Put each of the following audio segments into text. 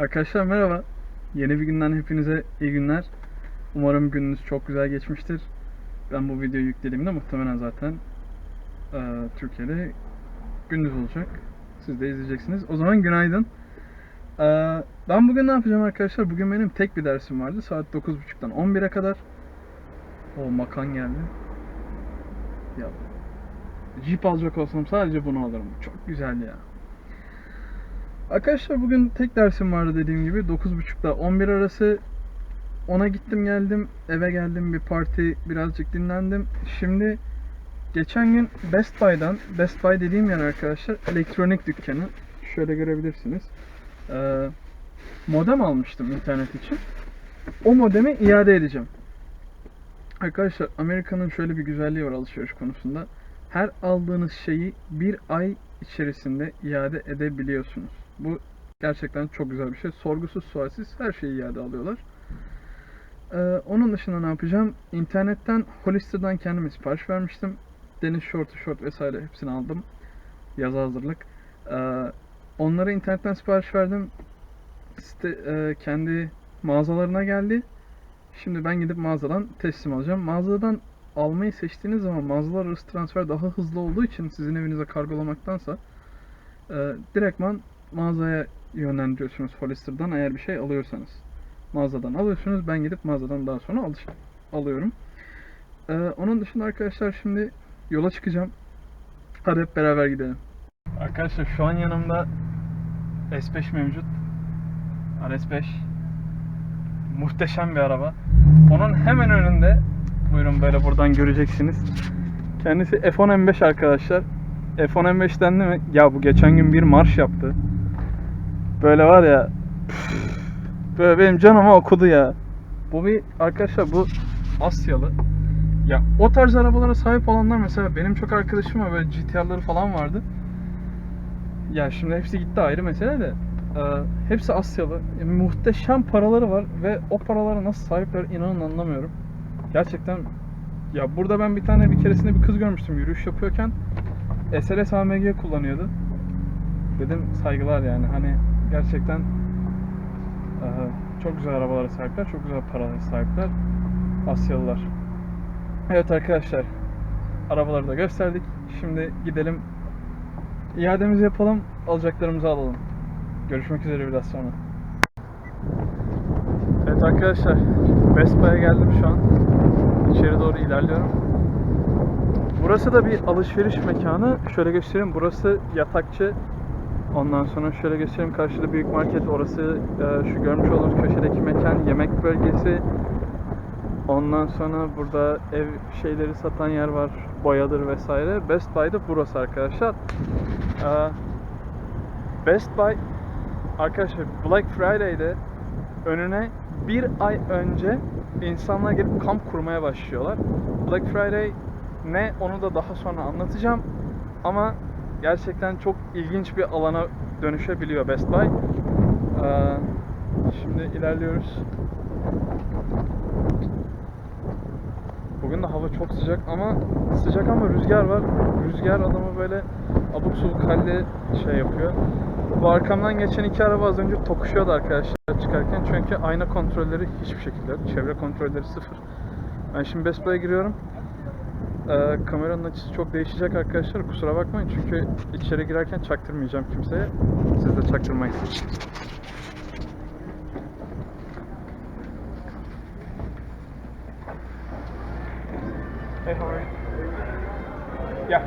Arkadaşlar merhaba. Yeni bir günden hepinize iyi günler. Umarım gününüz çok güzel geçmiştir. Ben bu videoyu yüklediğimde muhtemelen zaten eee, Türkiye'de gündüz olacak. Siz de izleyeceksiniz. O zaman günaydın. Eee, ben bugün ne yapacağım arkadaşlar? Bugün benim tek bir dersim vardı. Saat 9.30'dan 11'e kadar. O makan geldi. Ya Jeep alacak olsam sadece bunu alırım. Çok güzel ya. Arkadaşlar bugün tek dersim vardı dediğim gibi 9.30'da 11 arası ona gittim geldim eve geldim bir parti birazcık dinlendim. Şimdi geçen gün Best Buy'dan Best Buy dediğim yer arkadaşlar elektronik dükkanı şöyle görebilirsiniz. Ee, modem almıştım internet için. O modemi iade edeceğim. Arkadaşlar Amerika'nın şöyle bir güzelliği var alışveriş konusunda. Her aldığınız şeyi bir ay içerisinde iade edebiliyorsunuz. Bu gerçekten çok güzel bir şey. Sorgusuz sualsiz her şeyi iade alıyorlar. Ee, onun dışında ne yapacağım? İnternetten Hollister'dan kendime sipariş vermiştim. Deniz şortu, şort vesaire hepsini aldım. Yaza hazırlık. Ee, onları internetten sipariş verdim. Site, e, kendi mağazalarına geldi. Şimdi ben gidip mağazadan teslim alacağım. Mağazadan almayı seçtiğiniz zaman mağazalar arası transfer daha hızlı olduğu için sizin evinize kargolamaktansa e, direktman mağazaya yönlendiriyorsunuz Hollister'dan eğer bir şey alıyorsanız. Mağazadan alıyorsunuz. Ben gidip mağazadan daha sonra alış alıyorum. E, onun dışında arkadaşlar şimdi yola çıkacağım. Hadi hep beraber gidelim. Arkadaşlar şu an yanımda S5 mevcut. RS5 muhteşem bir araba. Onun hemen önünde buyurun böyle buradan göreceksiniz. Kendisi F10 M5 arkadaşlar. F10 M5 dendi mi? Ya bu geçen gün bir marş yaptı. Böyle var ya böyle benim canıma okudu ya. Bu bir arkadaşlar bu Asyalı. Ya o tarz arabalara sahip olanlar mesela benim çok arkadaşım var böyle GTR'ları falan vardı. Ya şimdi hepsi gitti ayrı mesele de. Ee, hepsi Asyalı. E, muhteşem paraları var ve o paralara nasıl sahipler inanın anlamıyorum. Gerçekten ya burada ben bir tane bir keresinde bir kız görmüştüm yürüyüş yapıyorken SLS AMG kullanıyordu. Dedim saygılar yani hani gerçekten e, çok güzel arabalara sahipler, çok güzel paralara sahipler Asyalılar. Evet arkadaşlar arabaları da gösterdik. Şimdi gidelim iademizi yapalım, alacaklarımızı alalım. Görüşmek üzere biraz sonra. Evet arkadaşlar Best geldim şu an. İçeri doğru ilerliyorum. Burası da bir alışveriş mekanı. Şöyle göstereyim. Burası yatakçı. Ondan sonra şöyle göstereyim. Karşıda büyük market. Orası e, şu görmüş olduğunuz köşedeki mekan. Yemek bölgesi. Ondan sonra burada ev şeyleri satan yer var. Boyadır vesaire. Best Buy'da burası arkadaşlar. Ee, Best Buy arkadaşlar Black Friday'de önüne bir ay önce insanlar gelip kamp kurmaya başlıyorlar. Black Friday ne onu da daha sonra anlatacağım. Ama gerçekten çok ilginç bir alana dönüşebiliyor Best Buy. Ee, şimdi ilerliyoruz. Bugün de hava çok sıcak ama sıcak ama rüzgar var. Rüzgar adamı böyle abuk subuk halde şey yapıyor. Bu arkamdan geçen iki araba az önce tokuşuyordu arkadaşlar çıkarken çünkü ayna kontrolleri hiçbir şekilde yok. Çevre kontrolleri sıfır. Ben şimdi Best Buy'a giriyorum. Ee, kameranın açısı çok değişecek arkadaşlar. Kusura bakmayın çünkü içeri girerken çaktırmayacağım kimseye. Siz de çaktırmayın. Hey, how are you? Yeah.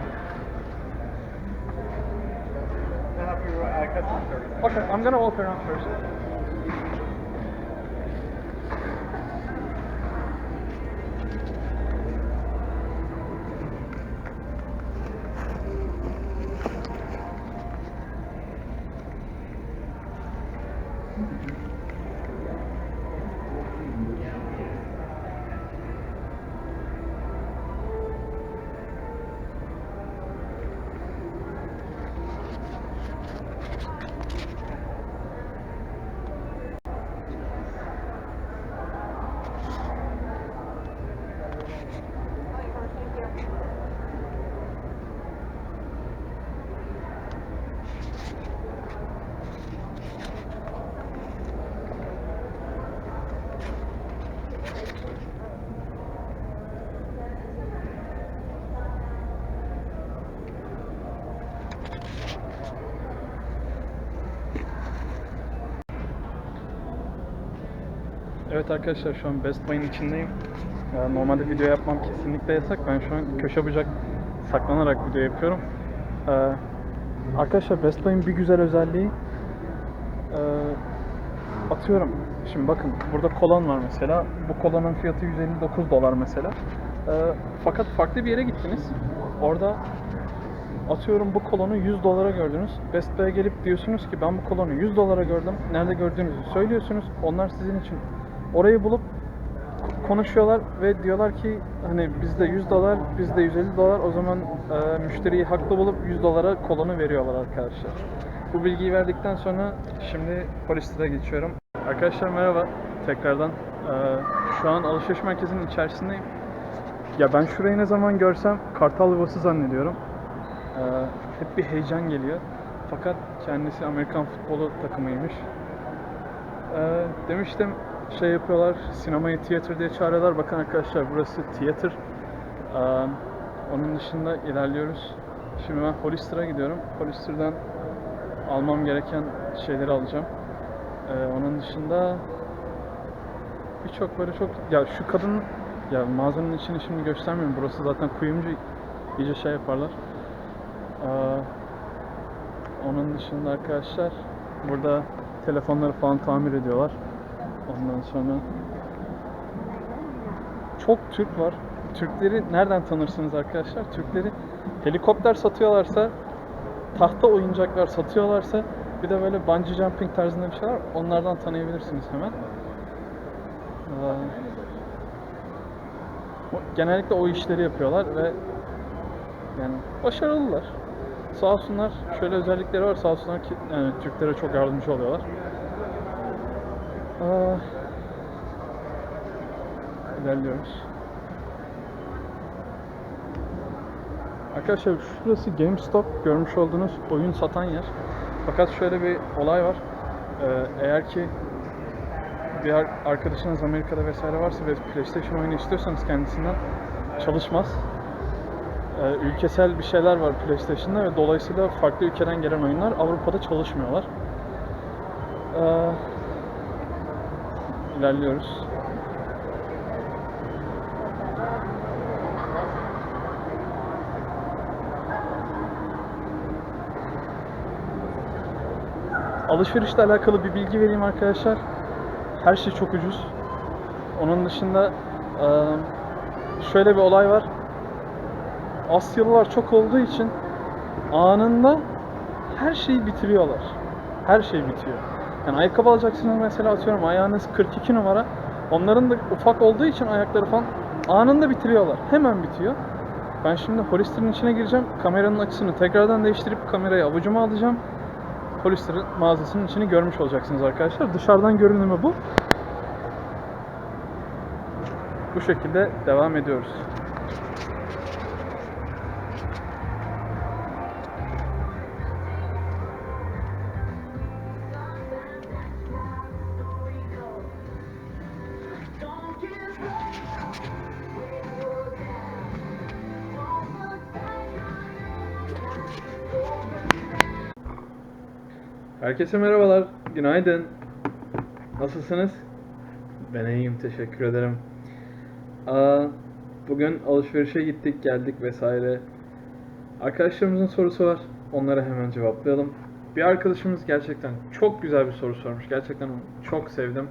Okay, I'm gonna walk around first. Evet arkadaşlar şu an Best Buy'ın içindeyim. Ee, Normalde video yapmam kesinlikle yasak. Ben şu an köşe bucak saklanarak video yapıyorum. Ee, Arkadaşlar Best Buy'ın bir güzel özelliği ee, atıyorum. Şimdi bakın burada kolon var mesela. Bu kolonun fiyatı 159 dolar mesela. Ee, fakat farklı bir yere gittiniz. Orada atıyorum bu kolonu 100 dolara gördünüz. Best Buy'a gelip diyorsunuz ki ben bu kolonu 100 dolara gördüm. Nerede gördüğünüzü söylüyorsunuz. Onlar sizin için orayı bulup konuşuyorlar ve diyorlar ki hani bizde 100 dolar, bizde 150 dolar o zaman e, müşteriyi haklı bulup 100 dolara kolonu veriyorlar arkadaşlar. Bu bilgiyi verdikten sonra şimdi Hollister'a geçiyorum. Arkadaşlar merhaba tekrardan. E, şu an alışveriş merkezinin içerisindeyim. Ya ben şurayı ne zaman görsem Kartal Yuvası zannediyorum. E, hep bir heyecan geliyor. Fakat kendisi Amerikan futbolu takımıymış. Ee, demiştim şey yapıyorlar, sinemayı tiyatro diye çağırıyorlar. Bakın arkadaşlar burası tiyatr. Ee, onun dışında ilerliyoruz. Şimdi ben Hollister'a gidiyorum. Hollister'dan almam gereken şeyleri alacağım. Ee, onun dışında birçok böyle çok ya şu kadın ya mağazanın içini şimdi göstermiyorum. Burası zaten kuyumcu iyice şey yaparlar. Ee, onun dışında arkadaşlar burada telefonları falan tamir ediyorlar. Ondan sonra çok Türk var. Türkleri nereden tanırsınız arkadaşlar? Türkleri helikopter satıyorlarsa, tahta oyuncaklar satıyorlarsa bir de böyle bungee jumping tarzında bir şey var. Onlardan tanıyabilirsiniz hemen. Ee, genellikle o işleri yapıyorlar ve yani başarılılar. Sağ olsunlar şöyle özellikleri var sağ olsunlar ki yani Türklere çok yardımcı oluyorlar. Aa, ilerliyoruz. Arkadaşlar şurası GameStop görmüş olduğunuz oyun satan yer. Fakat şöyle bir olay var. Ee, eğer ki diğer arkadaşınız Amerika'da vesaire varsa ve PlayStation oyunu istiyorsanız kendisinden çalışmaz. Ee, ülkesel bir şeyler var PlayStation'da ve dolayısıyla farklı ülkeden gelen oyunlar Avrupa'da çalışmıyorlar. Ee, ilerliyoruz. Alışverişle alakalı bir bilgi vereyim arkadaşlar. Her şey çok ucuz. Onun dışında eee, şöyle bir olay var. Asyalılar çok olduğu için anında her şeyi bitiriyorlar. Her şey bitiyor. Yani ayakkabı alacaksınız mesela atıyorum ayağınız 42 numara. Onların da ufak olduğu için ayakları falan anında bitiriyorlar. Hemen bitiyor. Ben şimdi Hollister'ın içine gireceğim. Kameranın açısını tekrardan değiştirip kamerayı avucuma alacağım. Hollister'ın mağazasının içini görmüş olacaksınız arkadaşlar. Dışarıdan görünümü bu. Bu şekilde devam ediyoruz. Herkese merhabalar, günaydın. Nasılsınız? Ben iyiyim, teşekkür ederim. Aa, bugün alışverişe gittik, geldik vesaire. Arkadaşlarımızın sorusu var, onları hemen cevaplayalım. Bir arkadaşımız gerçekten çok güzel bir soru sormuş, gerçekten çok sevdim.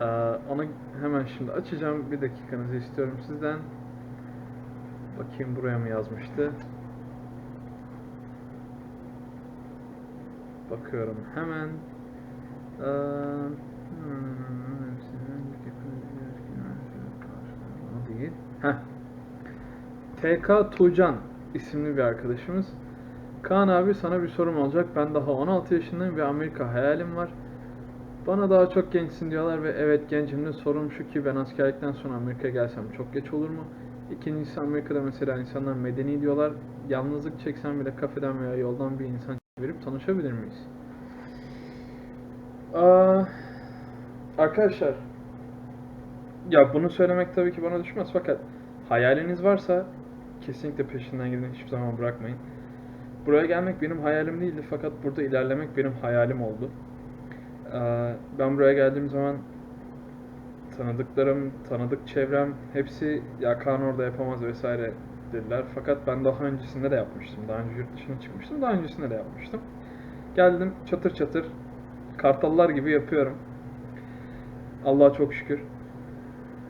Aa, onu hemen şimdi açacağım, bir dakikanızı istiyorum sizden. Bakayım buraya mı yazmıştı? Bakıyorum hemen. Hmm, değil. Heh. TK Tuğcan isimli bir arkadaşımız. Kaan abi sana bir sorum olacak. Ben daha 16 yaşındayım ve Amerika hayalim var. Bana daha çok gençsin diyorlar ve evet gencim de sorum şu ki ben askerlikten sonra Amerika'ya gelsem çok geç olur mu? İkincisi Amerika'da mesela insanlar medeni diyorlar. Yalnızlık çeksem bile kafeden veya yoldan bir insan verip tanışabilir miyiz? Aa, arkadaşlar ya bunu söylemek tabii ki bana düşmez fakat hayaliniz varsa kesinlikle peşinden gidin hiçbir zaman bırakmayın. Buraya gelmek benim hayalim değildi fakat burada ilerlemek benim hayalim oldu. Ee, ben buraya geldiğim zaman tanıdıklarım, tanıdık çevrem hepsi ya Kaan orada yapamaz vesaire dediler. Fakat ben daha öncesinde de yapmıştım. Daha önce yurt dışına çıkmıştım. Daha öncesinde de yapmıştım. Geldim çatır çatır kartallar gibi yapıyorum. Allah'a çok şükür.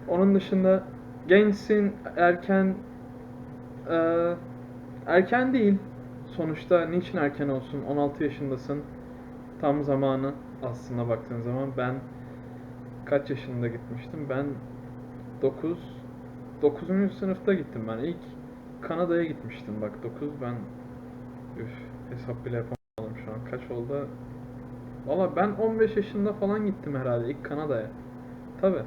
Onun dışında gençsin, erken eee, erken değil. Sonuçta niçin erken olsun? 16 yaşındasın. Tam zamanı aslında baktığın zaman ben kaç yaşında gitmiştim? Ben 9 9. sınıfta gittim ben. İlk Kanada'ya gitmiştim bak 9 ben üf hesap bile yapamadım şu an. Kaç oldu? Valla ben 15 yaşında falan gittim herhalde ilk Kanada'ya. Tabi.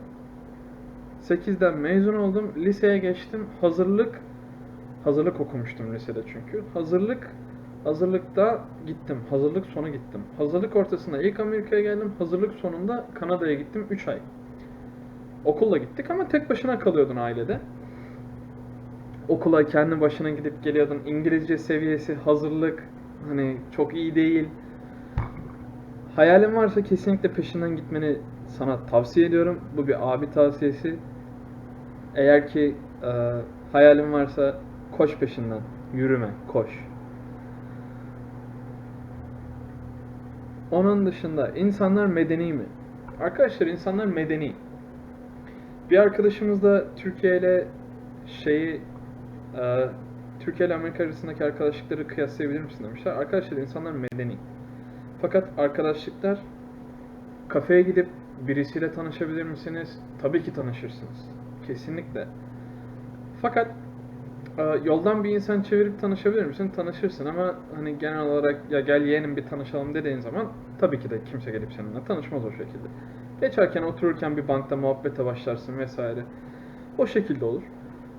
8'den mezun oldum. Liseye geçtim. Hazırlık hazırlık okumuştum lisede çünkü. Hazırlık hazırlıkta gittim. Hazırlık sonu gittim. Hazırlık ortasında ilk Amerika'ya geldim. Hazırlık sonunda Kanada'ya gittim 3 ay. Okulla gittik ama tek başına kalıyordun ailede. Okula kendi başına gidip geliyordun. İngilizce seviyesi, hazırlık hani çok iyi değil. Hayalin varsa kesinlikle peşinden gitmeni sana tavsiye ediyorum. Bu bir abi tavsiyesi. Eğer ki e, hayalin varsa koş peşinden. Yürüme, koş. Onun dışında insanlar medeni mi? Arkadaşlar insanlar medeni. Bir arkadaşımız da Türkiye ile şeyi e, Türkiye ile Amerika arasındaki arkadaşlıkları kıyaslayabilir misin demişler. Arkadaşlar insanlar medeni. Fakat arkadaşlıklar kafeye gidip birisiyle tanışabilir misiniz? Tabii ki tanışırsınız. Kesinlikle. Fakat e, yoldan bir insan çevirip tanışabilir misin? Tanışırsın ama hani genel olarak ya gel yeğenim bir tanışalım dediğin zaman tabii ki de kimse gelip seninle tanışmaz o şekilde. Geçerken otururken bir bankta muhabbete başlarsın vesaire. O şekilde olur.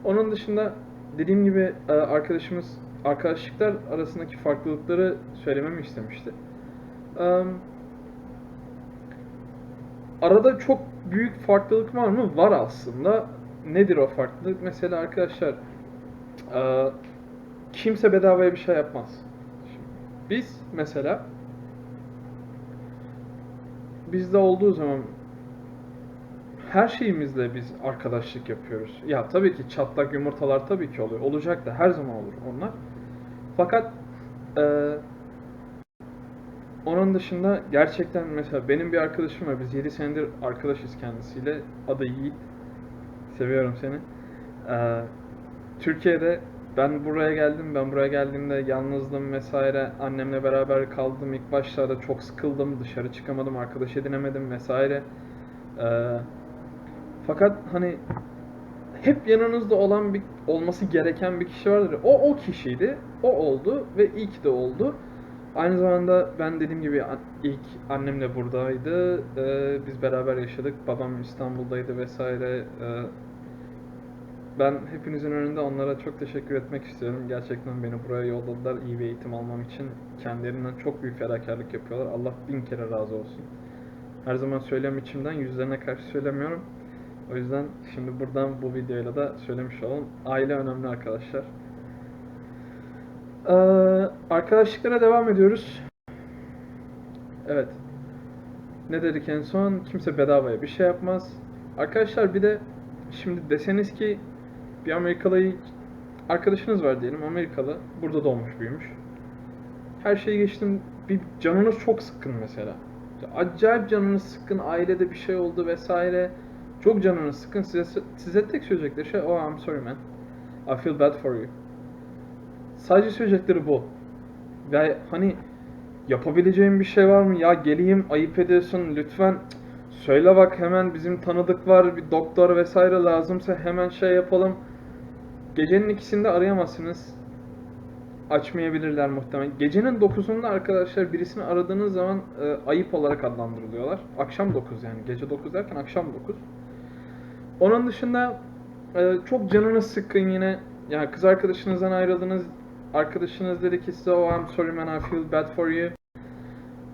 Onun dışında dediğim gibi e, arkadaşımız arkadaşlıklar arasındaki farklılıkları söylememi istemişti. Arada çok büyük farklılık var mı? Var aslında. Nedir o farklılık? Mesela arkadaşlar eee, kimse bedavaya bir şey yapmaz. Biz mesela bizde olduğu zaman her şeyimizle biz arkadaşlık yapıyoruz. Ya tabii ki çatlak yumurtalar tabii ki oluyor. Olacak da her zaman olur onlar. Fakat eee onun dışında gerçekten mesela benim bir arkadaşım var. Biz 7 senedir arkadaşız kendisiyle. Adı Yiğit. Seviyorum seni. Ee, Türkiye'de ben buraya geldim. Ben buraya geldiğimde yalnızdım vesaire. Annemle beraber kaldım. İlk başlarda çok sıkıldım. Dışarı çıkamadım. Arkadaş edinemedim vesaire. Ee, fakat hani hep yanınızda olan bir olması gereken bir kişi vardır. O o kişiydi. O oldu ve iyi ki de oldu. Aynı zamanda ben dediğim gibi ilk annem de buradaydı. Ee, biz beraber yaşadık. Babam İstanbul'daydı vesaire. Ee, ben hepinizin önünde onlara çok teşekkür etmek istiyorum. Gerçekten beni buraya yolladılar iyi bir eğitim almam için. Kendilerinden çok büyük fedakarlık yapıyorlar. Allah bin kere razı olsun. Her zaman söylüyorum içimden, yüzlerine karşı söylemiyorum. O yüzden şimdi buradan bu videoyla da söylemiş olalım. Aile önemli arkadaşlar. Ee, arkadaşlıklara devam ediyoruz. Evet. Ne dedik en son? Kimse bedavaya bir şey yapmaz. Arkadaşlar bir de şimdi deseniz ki bir Amerikalı arkadaşınız var diyelim Amerikalı. Burada doğmuş büyümüş. Her şeyi geçtim. Bir canınız çok sıkkın mesela. Acayip canınız sıkkın. Ailede bir şey oldu vesaire. Çok canınız sıkkın. Size, size tek söyleyecekleri şey oh I'm sorry man. I feel bad for you. Sadece söyleyecekleri bu. Ve hani yapabileceğim bir şey var mı? Ya geleyim ayıp ediyorsun lütfen. Söyle bak hemen bizim tanıdık var bir doktor vesaire lazımsa hemen şey yapalım. Gecenin ikisinde arayamazsınız. Açmayabilirler muhtemelen. Gecenin 9'unda arkadaşlar birisini aradığınız zaman e, ayıp olarak adlandırılıyorlar. Akşam 9 yani. Gece 9 derken akşam 9. Onun dışında e, çok canınız sıkkın yine. Yani kız arkadaşınızdan ayrıldınız. Arkadaşınız dedi ki size oh I'm sorry man I feel bad for you.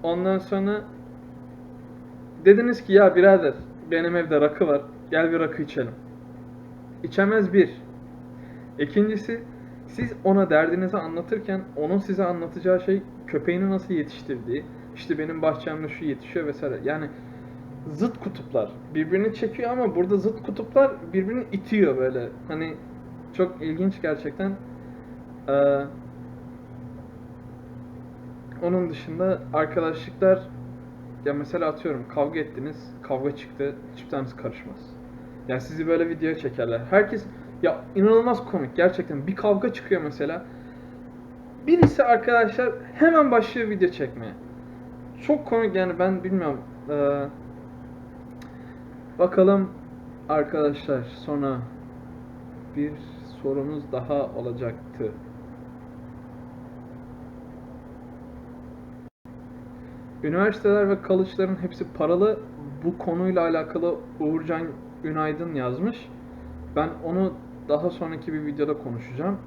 Ondan sonra dediniz ki ya birader benim evde rakı var. Gel bir rakı içelim. İçemez bir. İkincisi siz ona derdinizi anlatırken onun size anlatacağı şey köpeğini nasıl yetiştirdiği, işte benim bahçemde şu yetişiyor vesaire. Yani zıt kutuplar birbirini çekiyor ama burada zıt kutuplar birbirini itiyor böyle. Hani çok ilginç gerçekten. Ee, onun dışında arkadaşlıklar ya mesela atıyorum kavga ettiniz, kavga çıktı, hiçbir tanesi karışmaz. Yani sizi böyle videoya çekerler. Herkes ya inanılmaz komik gerçekten. Bir kavga çıkıyor mesela. Birisi arkadaşlar hemen başlıyor video çekmeye. Çok komik yani ben bilmiyorum. Ee, bakalım arkadaşlar sonra bir sorumuz daha olacaktı. Üniversiteler ve college'ların hepsi paralı. Bu konuyla alakalı Uğurcan Günaydın yazmış. Ben onu daha sonraki bir videoda konuşacağım.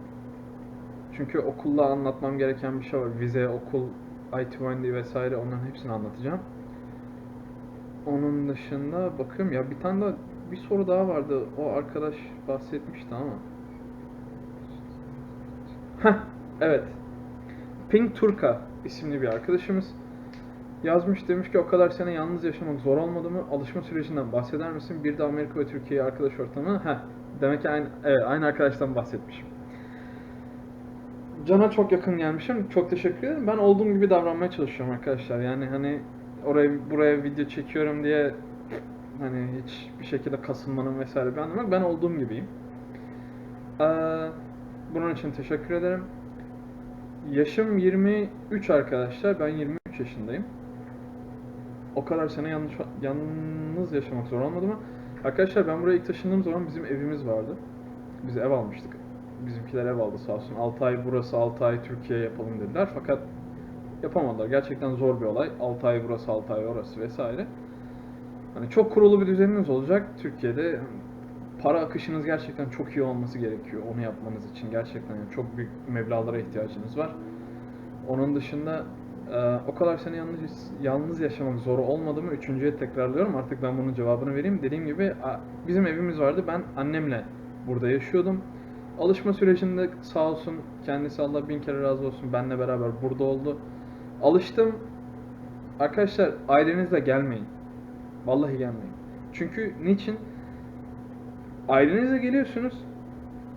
Çünkü okulla anlatmam gereken bir şey var. Vize, okul, IT vesaire onların hepsini anlatacağım. Onun dışında bakıyorum ya bir tane daha bir soru daha vardı. O arkadaş bahsetmişti ama. Heh, evet. Pink Turka isimli bir arkadaşımız yazmış demiş ki o kadar sene yalnız yaşamak zor olmadı mı? Alışma sürecinden bahseder misin? Bir de Amerika ve Türkiye arkadaş ortamı. Heh, demek ki aynı, evet, aynı arkadaştan bahsetmişim. Can'a çok yakın gelmişim. Çok teşekkür ederim. Ben olduğum gibi davranmaya çalışıyorum arkadaşlar. Yani hani oraya buraya video çekiyorum diye hani hiç bir şekilde kasılmanın vesaire bir anlamı yok. Ben olduğum gibiyim. Ee, bunun için teşekkür ederim. Yaşım 23 arkadaşlar. Ben 23 yaşındayım. O kadar sene yalnız, yalnız yaşamak zor olmadı mı? Arkadaşlar ben buraya ilk taşındığım zaman bizim evimiz vardı. Biz ev almıştık. Bizimkiler ev aldı sağ olsun. 6 ay burası 6 ay Türkiye yapalım dediler. Fakat yapamadılar. Gerçekten zor bir olay. 6 ay burası 6 ay orası vesaire. Hani çok kurulu bir düzeniniz olacak. Türkiye'de para akışınız gerçekten çok iyi olması gerekiyor onu yapmanız için. Gerçekten yani çok büyük meblağlara ihtiyacınız var. Onun dışında e, o kadar sene yalnız, yalnız yaşamak zor olmadı mı? Üçüncüye tekrarlıyorum. Artık ben bunun cevabını vereyim. Dediğim gibi bizim evimiz vardı. Ben annemle burada yaşıyordum. Alışma sürecinde sağ olsun kendisi Allah bin kere razı olsun benle beraber burada oldu. Alıştım. Arkadaşlar ailenizle gelmeyin. Vallahi gelmeyin. Çünkü niçin? Ailenizle geliyorsunuz.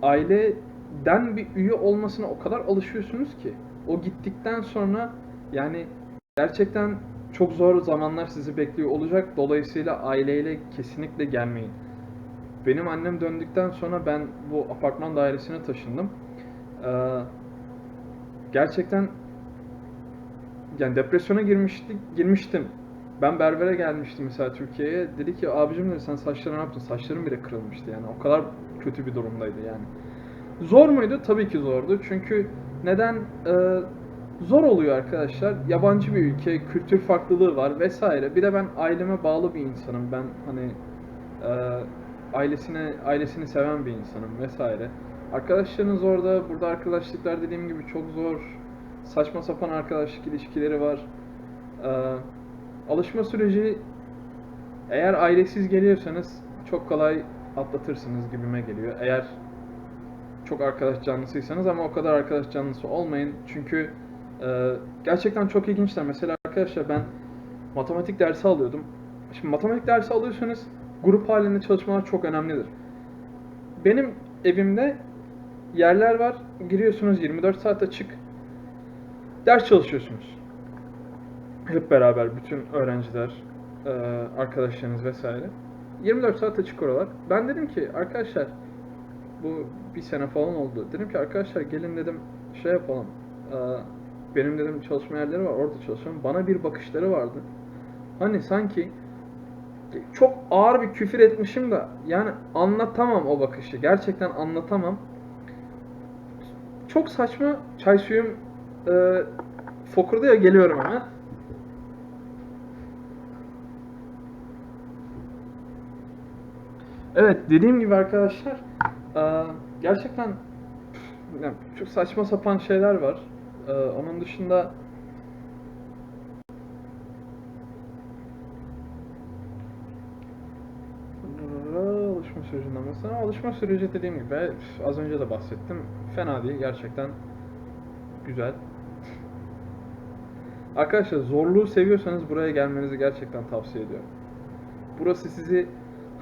Aileden bir üye olmasına o kadar alışıyorsunuz ki. O gittikten sonra yani gerçekten çok zor zamanlar sizi bekliyor olacak. Dolayısıyla aileyle kesinlikle gelmeyin. Benim annem döndükten sonra ben bu apartman dairesine taşındım. Ee, gerçekten yani depresyona girmiştik, girmiştim. Ben berbere gelmiştim mesela Türkiye'ye. Dedi ki abicim dedi sen saçlarını ne yaptın? Saçlarım bile kırılmıştı yani. O kadar kötü bir durumdaydı yani. Zor muydu? Tabii ki zordu. Çünkü neden? Ee, zor oluyor arkadaşlar. Yabancı bir ülke, kültür farklılığı var vesaire. Bir de ben aileme bağlı bir insanım. Ben hani e, ailesine ailesini seven bir insanım vesaire. Arkadaşlarınız orada, burada arkadaşlıklar dediğim gibi çok zor. Saçma sapan arkadaşlık ilişkileri var. Ee, alışma süreci eğer ailesiz geliyorsanız çok kolay atlatırsınız gibime geliyor. Eğer çok arkadaş canlısıysanız ama o kadar arkadaş canlısı olmayın. Çünkü e, gerçekten çok ilginçler. Mesela arkadaşlar ben matematik dersi alıyordum. Şimdi matematik dersi alıyorsanız grup halinde çalışmalar çok önemlidir. Benim evimde yerler var. Giriyorsunuz 24 saat açık. Ders çalışıyorsunuz. Hep beraber bütün öğrenciler, e, arkadaşlarınız vesaire. 24 saat açık oralar. Ben dedim ki arkadaşlar bu bir sene falan oldu. Dedim ki arkadaşlar gelin dedim şey yapalım. E, benim dedim çalışma yerleri var orada çalışıyorum. Bana bir bakışları vardı. Hani sanki çok ağır bir küfür etmişim de yani anlatamam o bakışı. Gerçekten anlatamam. Çok saçma çay suyum e, fokurdu ya geliyorum hemen. Evet dediğim gibi arkadaşlar e, gerçekten yani çok saçma sapan şeyler var. E, onun dışında alışma sürecinden mesela alışma süreci dediğim gibi az önce de bahsettim fena değil gerçekten güzel arkadaşlar zorluğu seviyorsanız buraya gelmenizi gerçekten tavsiye ediyorum Burası sizi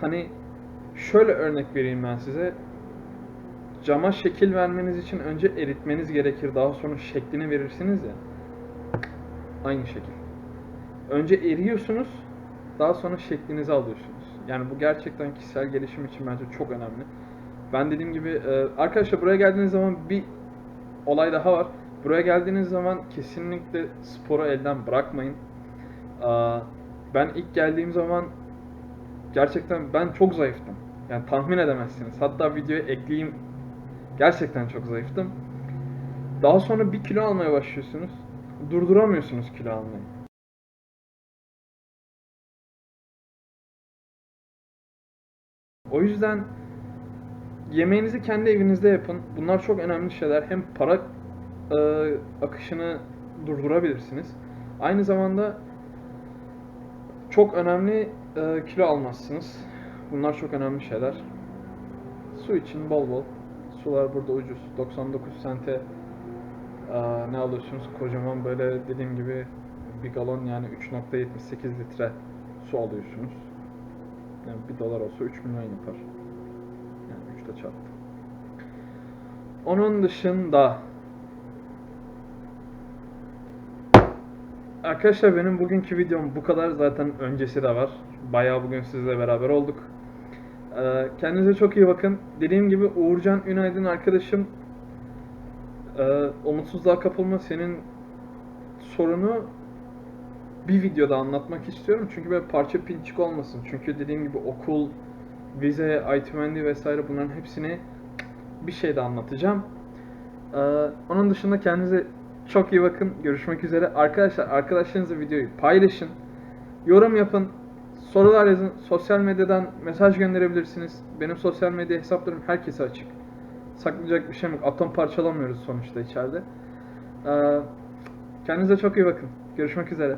hani şöyle örnek vereyim ben size. Cama şekil vermeniz için önce eritmeniz gerekir. Daha sonra şeklini verirsiniz ya. Aynı şekil. Önce eriyorsunuz, daha sonra şeklinizi alıyorsunuz. Yani bu gerçekten kişisel gelişim için bence çok önemli. Ben dediğim gibi e, arkadaşlar buraya geldiğiniz zaman bir olay daha var. Buraya geldiğiniz zaman kesinlikle sporu elden bırakmayın. Ben ilk geldiğim zaman gerçekten ben çok zayıftım. Yani tahmin edemezsiniz. Hatta videoya ekleyeyim. Gerçekten çok zayıftım. Daha sonra bir kilo almaya başlıyorsunuz. Durduramıyorsunuz kilo almayı. O yüzden yemeğinizi kendi evinizde yapın. Bunlar çok önemli şeyler. Hem para e, akışını durdurabilirsiniz. Aynı zamanda çok önemli e, kilo almazsınız. Bunlar çok önemli şeyler. Su için bol bol. Sular burada ucuz. 99 sente e, ne alıyorsunuz? Kocaman böyle dediğim gibi bir galon yani 3.78 litre su alıyorsunuz. Yani 1 dolar olsa 3 milyon yapar. Yani 3'te çarptı. Onun dışında Arkadaşlar benim bugünkü videom bu kadar. Zaten öncesi de var. Bayağı bugün sizle beraber olduk. Ee, kendinize çok iyi bakın. Dediğim gibi Uğurcan Ünaydın arkadaşım e, umutsuzluğa kapılma senin sorunu bir videoda anlatmak istiyorum. Çünkü böyle parça pinçik olmasın. Çünkü dediğim gibi okul, vize, IT vesaire bunların hepsini bir şeyde anlatacağım. Ee, onun dışında kendinize çok iyi bakın. Görüşmek üzere. Arkadaşlar arkadaşlarınızla videoyu paylaşın. Yorum yapın. Sorular yazın. Sosyal medyadan mesaj gönderebilirsiniz. Benim sosyal medya hesaplarım herkese açık. Saklayacak bir şeyim yok. Atom parçalamıyoruz sonuçta içeride. Ee, kendinize çok iyi bakın. Görüşmek üzere.